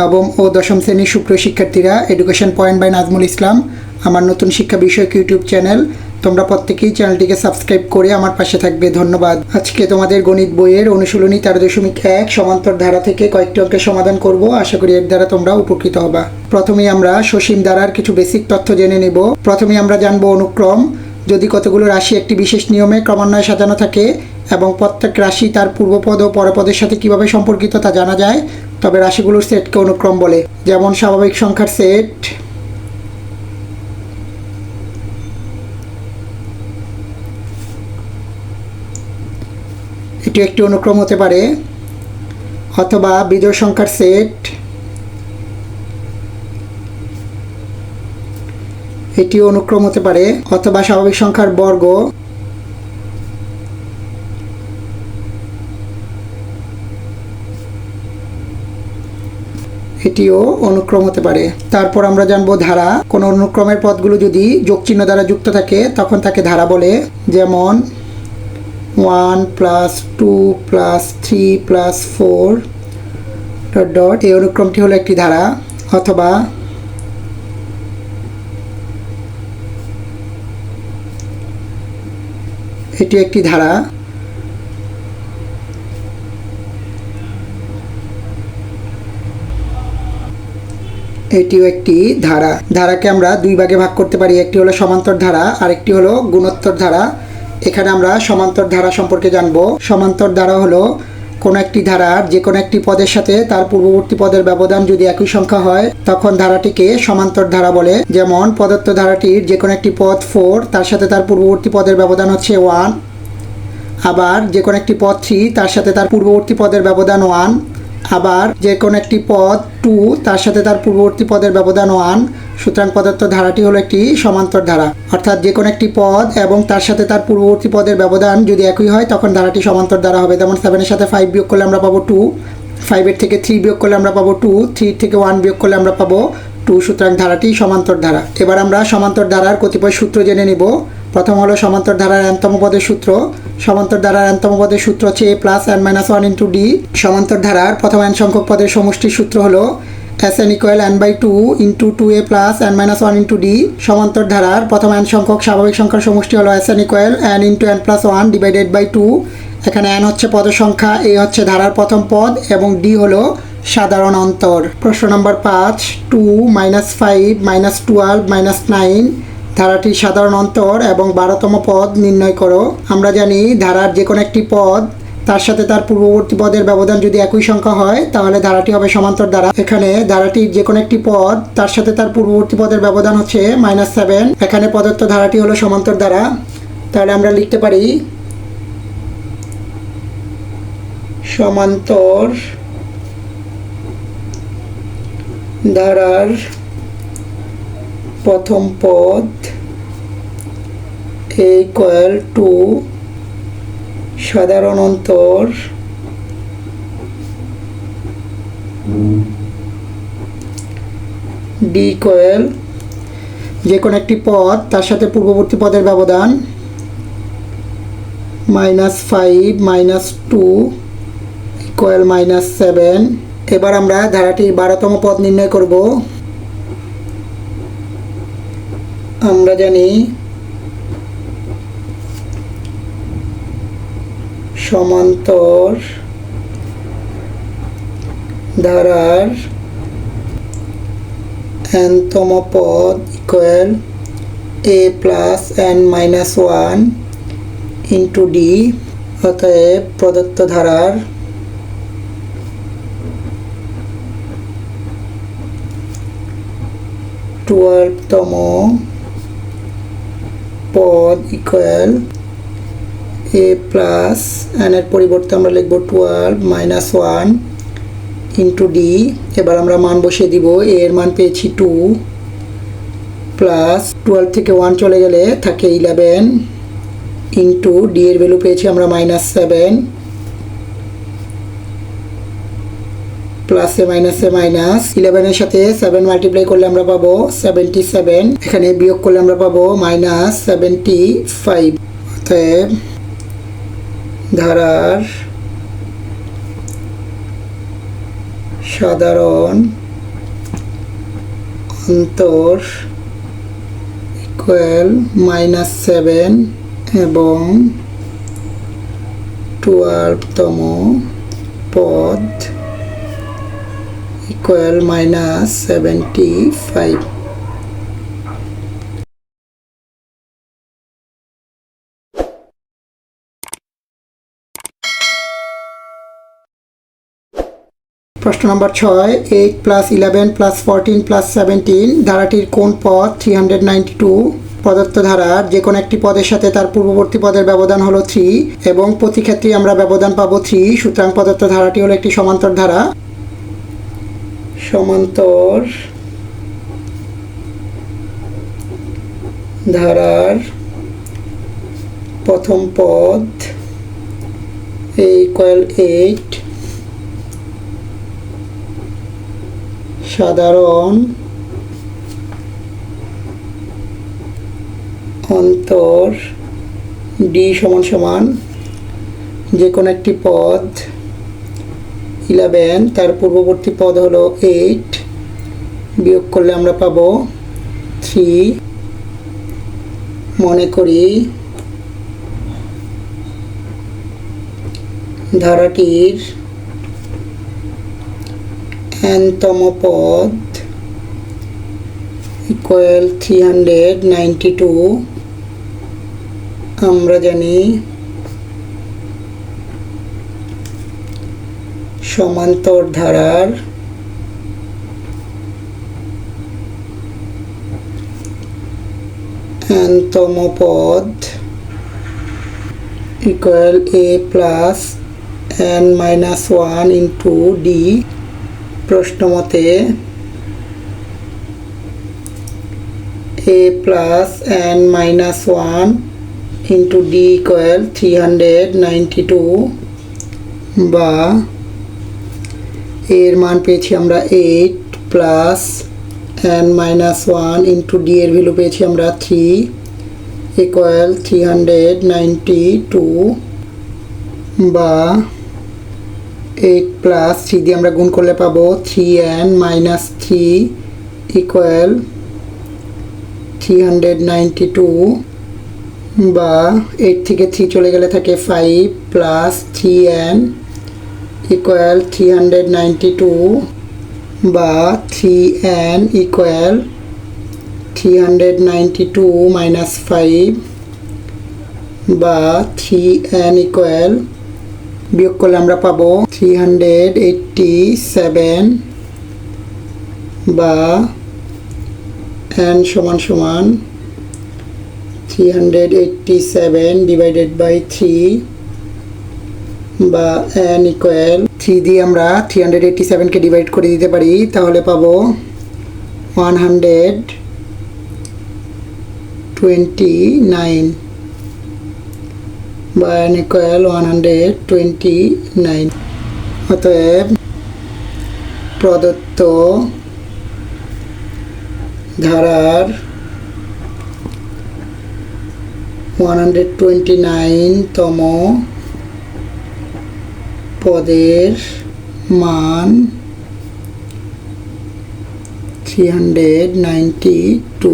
নবম ও দশম শ্রেণির সুপ্রিয় শিক্ষার্থীরা education point by Nazmul Islam আমার নতুন শিক্ষা বিষয়ক ইউটিউব চ্যানেল। তোমরা প্রত্যেকেই চ্যানেলটিকে সাবস্ক্রাইব করে আমার পাশে থাকবে। ধন্যবাদ। আজকে তোমাদের গণিত বইয়ের অনুশীলনী তেরো দশমিক এক সমান্তর ধারা থেকে কয়েকটি অঙ্কের সমাধান করব। আশা করি এর দ্বারা তোমরা উপকৃত হবা। প্রথমেই আমরা সসীম ধারার কিছু বেসিক তথ্য জেনে নেব। প্রথমে আমরা জানব অনুক্রম। যদি কতগুলো রাশি একটি বিশেষ নিয়মে ক্রমান্বয়ে সাজানো থাকে এবং প্রত্যেক রাশি তার পূর্বপদ ও পরপদের সাথে কীভাবে সম্পর্কিত তা জানা যায়, তবে রাশিগুলোর সেটকে অনুক্রম বলে। যেমন স্বাভাবিক সংখ্যার সেট। এটি একটি অনুক্রম হতে পারে। অথবা বিজোড় সংখ্যার সেট। এটি অনুক্রম হতে পারে। অথবা স্বাভাবিক সংখ্যার বর্গ। এটিও অনুক্রম হতে পারে। তারপর আমরা জানব ধারা। কোন অনুক্রমের পদগুলো যদি যোগচিহ্ন দ্বারা যুক্ত থাকে, তখন তাকে ধারা বলে। যেমন, one plus two plus three plus four dot dot, এই অনুক্রমটি হলো একটি ধারা। অথবা, এটি একটি ধারা। এটিও একটি ধারা। ধারাকে আমরা দুই ভাগে ভাগ করতে পারি। একটি হলো সমান্তর ধারা আর একটি হলো গুণোত্তর ধারা। এখানে আমরা সমান্তর ধারা সম্পর্কে জানব। সমান্তর ধারা হলো কোনো একটি ধারার যে কোনো একটি পদের সাথে তার পূর্ববর্তী পদের ব্যবধান যদি একই সংখ্যা হয়, তখন ধারাটিকে সমান্তর ধারা বলে। যেমন প্রদত্ত ধারাটির যে কোনো একটি পদ ফোর, তার সাথে তার পূর্ববর্তী পদের ব্যবধান হচ্ছে ওয়ান। আবার যে কোনো একটি পদ থ্রি, তার সাথে তার পূর্ববর্তী পদের ব্যবধান ওয়ান। আবার যে কোনো একটি পদ টু তার সাথে তার পূর্ববর্তী পদের ব্যবধান ওয়ান সুতরাং পদার্থ ধারাটি হলো একটি সমান্তর ধারা। অর্থাৎ যে কোনো একটি পদ এবং তার সাথে তার পূর্ববর্তী পদের ব্যবধান যদি একই হয়, তখন ধারাটি সমান্তর ধারা হবে। যেমন সেভেনের সাথে ফাইভ বিয়োগ করলে আমরা পাবো টু ফাইভের থেকে থ্রি বিয়োগ করলে আমরা পাবো টু থ্রি থেকে ওয়ান বিয়োগ করলে আমরা পাবো টু সুতরাং ধারাটি সমান্তর ধারা। এবার আমরা সমান্তর ধারার কতিপয় সূত্র জেনে নিব। প্রথম হলো সমান্তর ধারার এনতম পদের সূত্র। সমান্তর ধারার এনতম পদের সূত্র হচ্ছে A plus N minus one into D. সমান্তর ধারার প্রথম এন সংখ্যক পদের সমষ্টির সূত্র হলো S N equal N by two into two A plus N minus one into D. সমান্তর ধারার প্রথম এন সংখ্যক স্বাভাবিক সংখ্যার সমষ্টি হলো S N equal N into N plus one divided by two. এখানে এন হচ্ছে পদের সংখ্যা, এ হচ্ছে ধারার প্রথম পদ এবং ডি হলো সাধারণ অন্তর। প্রশ্ন নম্বর পাঁচ, two minus five minus twelve minus nine ধারাটির সাধারণ অন্তর এবং বারোতম পদ নির্ণয় করো। আমরা জানি ধারার যে কোনো একটি পদ, তার সাথে তার পূর্ববর্তী পদের ব্যবধান যদি একই সংখ্যা হয়, তাহলে ধারাটি হবে সমান্তর ধারা এখানে ধারাটির যে কোনো একটি পদ, তার সাথে তার পূর্ববর্তী পদের ব্যবধান হচ্ছে মাইনাস সেভেন এখানে পদার্থ ধারাটি হলো সমান্তর ধারা তাহলে আমরা লিখতে পারি সমান্তর ধারার প্রথম পদ এ ইকুয়াল টু সাধারণ অন্তর ডি ইকুয়াল যে কোনো একটি পদ তার সাথে পূর্ববর্তী পদের ব্যবধান minus five minus two equal minus seven এবার আমরা ধারাটির বারোতম পদ নির্ণয় করব। আমরা জানি সমান্তর ধারার এনতম পদ equal A plus N minus one into D অতএব প্রদত্ত ধারার টুয়েলভতম পদ ইকুয়াল এ প্লাস এনের পরিবর্তে আমরা লিখব twelve minus one into D এবার আমরা মান বসিয়ে দিব এর মান পেয়েছি টু প্লাস টুয়েলভ থেকে ওয়ান চলে গেলে থাকে ইলেভেন ইন্টু ডি এর ভ্যালু পেয়েছি আমরা মাইনাস সেভেন প্লাসে মাইনাসে মাইনাস ইলেভেনের সাথে সেভেন মাল্টিপ্লাই করলে আমরা পাবো সেভেন্টি সেভেন এখানে বিয়োগ করলে আমরা পাবো মাইনাস সেভেন্টি ফাইভ অতএব ধারার সাধারণ অন্তর ইকুয়াল মাইনাস সেভেন এবং টুয়েলভতম পদ ইকুয়াল মাইনাস সেভেন্টি ফাইভ প্রশ্ন নম্বর ছয় eight plus eleven plus fourteen plus seventeen ধারাটির কোন পদ থ্রি হান্ড্রেড নাইনটি টু প্রদত্ত ধারার যে কোনো একটি পদের সাথে তার পূর্ববর্তী পদের ব্যবধান হলো থ্রি এবং প্রতি ক্ষেত্রেই আমরা ব্যবধান পাবো থ্রি সুতরাং প্রদত্ত ধারাটি হলো একটি সমান্তর ধারা। সমান্তর ধারার প্রথম পদ এই কয়েল এইট সাধারণ অন্তর ডি সমান সমান যে কোনো একটি পদ ইলেভেন তার পূর্ববর্তী পদ হলো এইট বিয়োগ করলে আমরা পাবো থ্রি মনে করি ধারাটির এনতম পদ ইকুয়াল থ্রি হান্ড্রেড টু আমরা জানি সমান্তর ধারার এনতম পদ equal A plus N minus one into D প্রশ্ন মতে A plus N minus one into D equal three hundred ninety two বা এর মান পেয়েছি আমরা eight plus N minus one into D এর ভ্যালু পেয়েছি আমরা three equal three hundred ninety two বা এইট প্লাস থ্রি দিয়ে আমরা গুণ করলে পাবো three N minus three equal three hundred ninety two বা এইট থেকে থ্রি চলে গেলে থাকে five plus three N equal three hundred ninety two বা three N equal three hundred ninety two minus five বা থ্রি এন ইকুয়াল বিয়োগ করলে আমরা পাবো থ্রি হান্ড্রেড বা এন সমান সমান three hundred eighty seven divided by three বা এন ইকুয়াল থ্রি দিয়ে আমরা থ্রি হান্ড্রেড এইটটি সেভেনকে ডিভাইড করে দিতে পারি, তাহলে পাবো ওয়ান হান্ড্রেড টোয়েন্টি নাইন বা N equal one hundred twenty nine. অতএব প্রদত্ত ধারার ওয়ান হান্ড্রেড টোয়েন্টি নাইনতম পদের মান থ্রি হান্ড্রেড নাইনটি টু